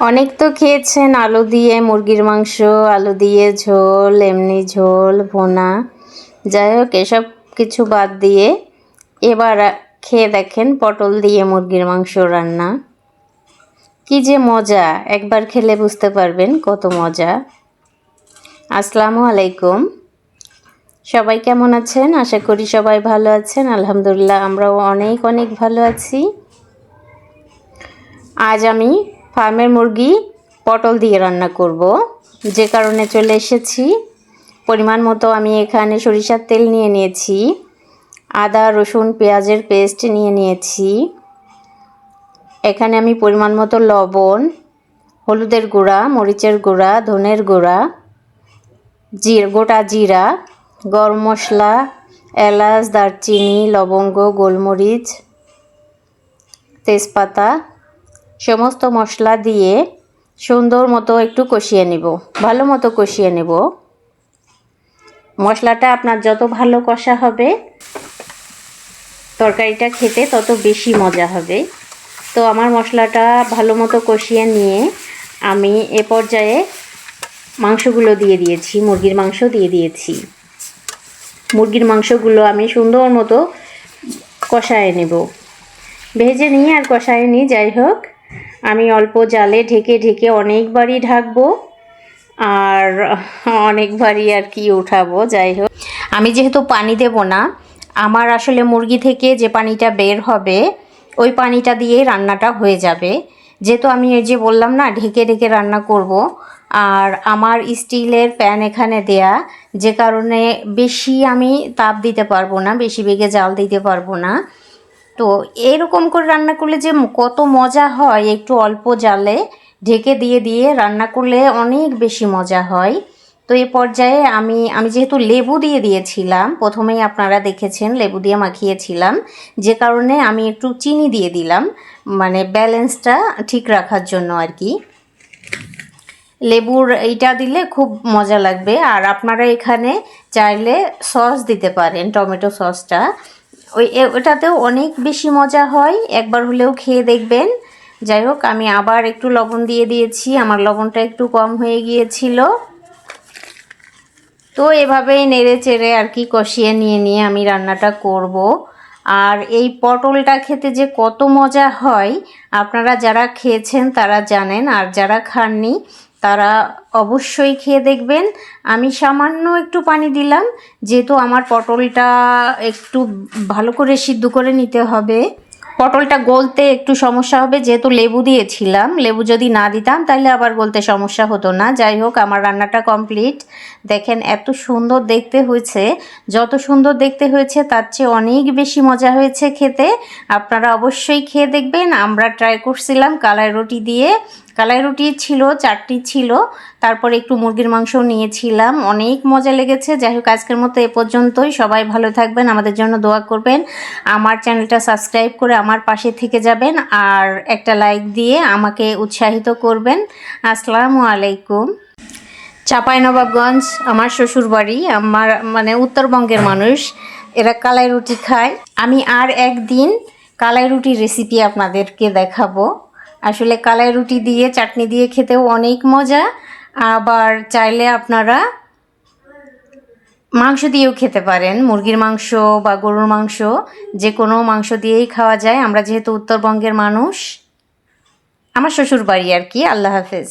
অনেক তো খেয়েছেন, আলু দিয়ে মুরগির মাংস, আলু দিয়ে ঝোল, এমনি ঝোল, ভোনা। যাই হোক, এসব কিছু বাদ দিয়ে এবার খেয়ে দেখেন পটল দিয়ে মুরগির মাংস রান্না। কি যে মজা, একবার খেলে বুঝতে পারবেন কত মজা। আসসালামু আলাইকুম। সবাই কেমন আছেন? আশা করি সবাই ভালো আছেন। আলহামদুলিল্লাহ, আমরাও অনেক অনেক ভালো আছি। আজ আমি ফার্মের মুরগি পটল দিয়ে রান্না করব। যে কারণে চলে এসেছি। পরিমাণ মতো আমি এখানে সরিষার তেল নিয়ে নিয়েছি। আদা, রসুন, পেঁয়াজের পেস্ট নিয়ে নিয়েছি। এখানে আমি পরিমাণ মতো লবণ, হলুদের গুঁড়া, মরিচের গুঁড়া, ধনের গুঁড়া, জির, গোটা জিরা, গরম মশলা, এলাচ, দারচিনি, লবঙ্গ, গোলমরিচ, তেজপাতা সমস্ত মশলা দিয়ে সুন্দর মতো একটু কষিয়ে নেব। ভালো মতো কষিয়ে নেব। মশলাটা আপনার যত ভালো কষা হবে, তরকারিটা খেতে তত বেশি মজা হবে। তো আমার মশলাটা ভালো মতো কষিয়ে নিয়ে আমি এ পর্যায়ে মাংসগুলো দিয়ে দিয়েছি, মুরগির মাংস দিয়ে দিয়েছি। মুরগির মাংসগুলো আমি সুন্দর মতো কষায় নেব। ভেজে নিই আর কষায় নিই, যাই হোক। আমি অল্প জালে ঢেকে ঢেকে অনেকবারই ঢাকবো আর অনেকবারই আর কি উঠাবো, যাই হোক। আমি যেহেতু পানি দেব না, আমার আসলে মুরগি থেকে যে পানিটা বের হবে, ওই পানিটা দিয়েই রান্নাটা হয়ে যাবে। যেহেতু আমি এই যে বললাম না, ঢেকে ঢেকে রান্না করব, আর আমার স্টিলের প্যান এখানে দেয়া, যে কারণে বেশি আমি তাপ দিতে পারব না, বেশি বেগে জাল দিতে পারব না। তো এরকম করে রান্না করলে যে কত মজা হয়, একটু অল্প জালে ঢেকে দিয়ে দিয়ে রান্না করলে অনেক বেশি মজা হয়। তো এ পর্যায়ে আমি আমি যেহেতু লেবু দিয়ে দিয়েছিলাম, প্রথমেই আপনারা দেখেছেন লেবু দিয়ে মাখিয়েছিলাম, যে কারণে আমি একটু চিনি দিয়ে দিলাম মানে ব্যালেন্সটা ঠিক রাখার জন্য আর কি। লেবুর এইটা দিলে খুব মজা লাগবে, আর আপনারা এখানে চাইলে সস দিতে পারেন, টমেটো সসটা। ওই ওটাতেও অনেক বেশি মজা হয়। একবার হলেও খেয়ে দেখবেন। যাই হোক, আমি আবার একটু লবণ দিয়ে দিয়েছি। আমার লবণটা একটু কম হয়ে গিয়েছিল। তো এভাবেই নেড়ে চেড়ে আর কি কষিয়ে নিয়ে নিয়ে আমি রান্নাটা করব। আর এই পটলটা খেতে যে কত মজা হয়, আপনারা যারা খেয়েছেন তারা জানেন। আর যারা খাননি তারা অবশ্যই খেয়ে দেখবেন। আমি সামান্য একটু পানি দিলাম, যেহেতু আমার পটলটা একটু ভালো করে সিদ্ধ করে নিতে হবে। পটলটা গলতে একটু সমস্যা হবে, যেহেতু লেবু দিয়েছিলাম। লেবু যদি না দিতাম তাহলে আবার গলতে সমস্যা হতো না। যাই হোক, আমার রান্নাটা কমপ্লিট। দেখেন, এত সুন্দর দেখতে হয়েছে। যত সুন্দর দেখতে হয়েছে, তার চেয়ে অনেক বেশি মজা হয়েছে খেতে। আপনারা অবশ্যই খেয়ে দেখবেন। আমরা ট্রাই করছিলাম কালার রুটি দিয়ে। কালাই রুটি ছিল চারটি ছিল, তারপরে একটু মুরগির মাংস নিয়েছিলাম। অনেক মজা লেগেছে। যাই হোক, আজকের মতো এ পর্যন্তই। সবাই ভালো থাকবেন, আমাদের জন্য দোয়া করবেন। আমার চ্যানেলটা সাবস্ক্রাইব করে আমার পাশে থেকে যাবেন আর একটা লাইক দিয়ে আমাকে উৎসাহিত করবেন। আসসালামু আলাইকুম। চাঁপাইনবাবগঞ্জ আমার শ্বশুর বাড়ি আমার মানে উত্তরবঙ্গের মানুষ, এরা কালাই রুটি খায়। আমি আর একদিন কালাই রুটির রেসিপি আপনাদেরকে দেখাবো। আসলে কালাই রুটি দিয়ে, চাটনি দিয়ে খেতেও অনেক মজা। আবার চাইলে আপনারা মাংস দিয়েও খেতে পারেন। মুরগির মাংস বা গরুর মাংস, যে কোনো মাংস দিয়েই খাওয়া যায়। আমরা যেহেতু উত্তরবঙ্গের মানুষ, আমার শ্বশুর বাড়ি আর কি। আল্লাহ হাফেজ।